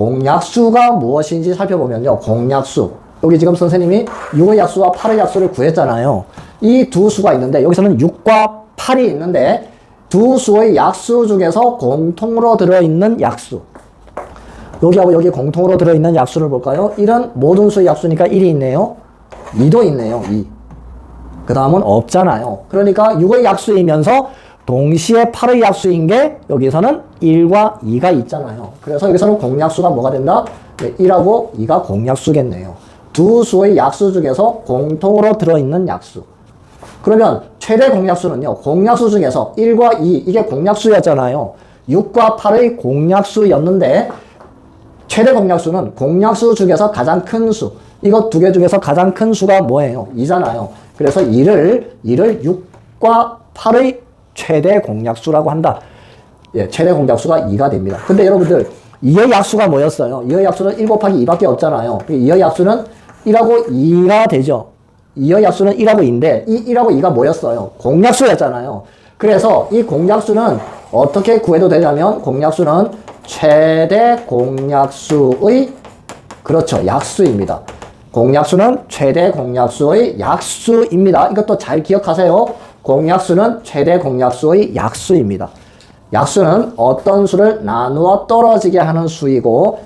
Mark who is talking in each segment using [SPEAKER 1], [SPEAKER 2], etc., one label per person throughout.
[SPEAKER 1] 공약수가 무엇인지 살펴보면요. 공약수. 여기 지금 선생님이 6의 약수와 8의 약수를 구했잖아요. 이 두 수가 있는데 여기서는 6과 8이 있는데 두 수의 약수 중에서 공통으로 들어있는 약수. 여기하고 여기 공통으로 들어있는 약수를 볼까요? 1은 모든 수의 약수니까 1이 있네요. 2도 있네요. 2. 그 다음은 없잖아요. 그러니까 6의 약수이면서 동시에 8의 약수인 게 여기서는 1과 2가 있잖아요. 그래서 여기서는 공약수가 뭐가 된다? 네, 1하고 2가 공약수겠네요. 두 수의 약수 중에서 공통으로 들어있는 약수. 그러면 최대 공약수는요. 공약수 중에서 1과 2 이게 공약수였잖아요. 6과 8의 공약수였는데 최대 공약수는 공약수 중에서 가장 큰 수. 이거 두 개 중에서 가장 큰 수가 뭐예요? 2잖아요. 그래서 2를 2를 6과 8의 최대 공약수라고 한다. 예, 최대 공약수가 2가 됩니다. 근데 여러분들 2의 약수가 뭐였어요? 2의 약수는 1 곱하기 2밖에 없잖아요. 2의 약수는 1하고 2가 되죠. 2의 약수는 1하고 2인데 이 1하고 2가 뭐였어요? 공약수였잖아요. 그래서 이 공약수는 어떻게 구해도 되냐면 공약수는 최대 공약수의 그렇죠. 약수입니다. 공약수는 최대 공약수의 약수입니다. 이것도 잘 기억하세요. 공약수는 최대 공약수의 약수입니다. 약수는 어떤 수를 나누어 떨어지게 하는 수이고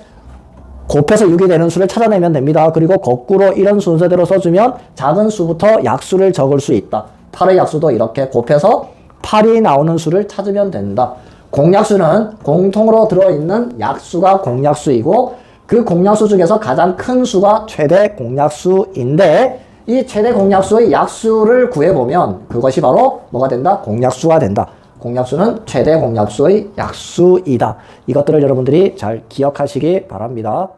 [SPEAKER 1] 곱해서 6이 되는 수를 찾아내면 됩니다. 그리고 거꾸로 이런 순서대로 써주면 작은 수부터 약수를 적을 수 있다. 8의 약수도 이렇게 곱해서 8이 나오는 수를 찾으면 된다. 공약수는 공통으로 들어있는 약수가 공약수이고 그 공약수 중에서 가장 큰 수가 최대 공약수인데 이 최대 공약수의 약수를 구해보면 그것이 바로 뭐가 된다? 공약수가 된다. 공약수는 최대 공약수의 약수이다. 이것들을 여러분들이 잘 기억하시기 바랍니다.